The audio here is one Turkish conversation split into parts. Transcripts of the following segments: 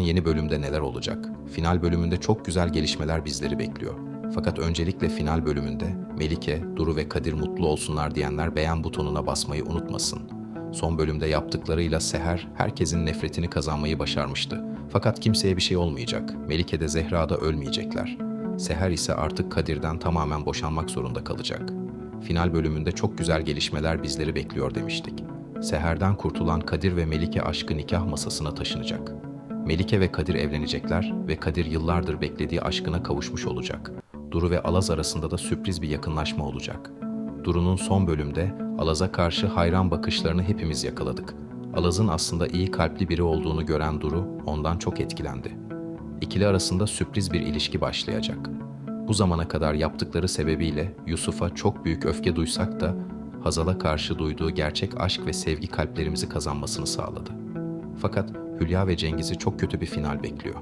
yeni bölümde neler olacak? Final bölümünde çok güzel gelişmeler bizleri bekliyor. Fakat öncelikle final bölümünde Melike, Duru ve Kadir mutlu olsunlar diyenler beğen butonuna basmayı unutmasın. Son bölümde yaptıklarıyla Seher herkesin nefretini kazanmayı başarmıştı. Fakat kimseye bir şey olmayacak. Melike de Zehra da ölmeyecekler. Seher ise artık Kadir'den tamamen boşanmak zorunda kalacak. Final bölümünde çok güzel gelişmeler bizleri bekliyor demiştik. Seher'den kurtulan Kadir ve Melike aşkı nikah masasına taşınacak. Melike ve Kadir evlenecekler ve Kadir yıllardır beklediği aşkına kavuşmuş olacak. Duru ve Alaz arasında da sürpriz bir yakınlaşma olacak. Duru'nun son bölümde Alaz'a karşı hayran bakışlarını hepimiz yakaladık. Alaz'ın aslında iyi kalpli biri olduğunu gören Duru ondan çok etkilendi. İkili arasında sürpriz bir ilişki başlayacak. Bu zamana kadar yaptıkları sebebiyle Yusuf'a çok büyük öfke duysak da Hazal'a karşı duyduğu gerçek aşk ve sevgi kalplerimizi kazanmasını sağladı. Fakat Hülya ve Cengiz'i çok kötü bir final bekliyor.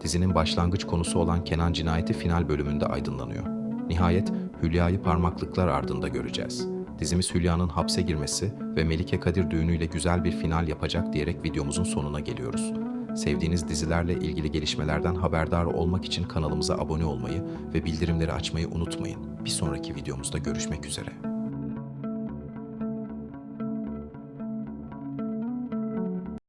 Dizinin başlangıç konusu olan Kenan cinayeti final bölümünde aydınlanıyor. Nihayet Hülya'yı parmaklıklar ardında göreceğiz. Dizimiz Hülya'nın hapse girmesi ve Melike Kadir düğünüyle güzel bir final yapacak diyerek videomuzun sonuna geliyoruz. Sevdiğiniz dizilerle ilgili gelişmelerden haberdar olmak için kanalımıza abone olmayı ve bildirimleri açmayı unutmayın. Bir sonraki videomuzda görüşmek üzere.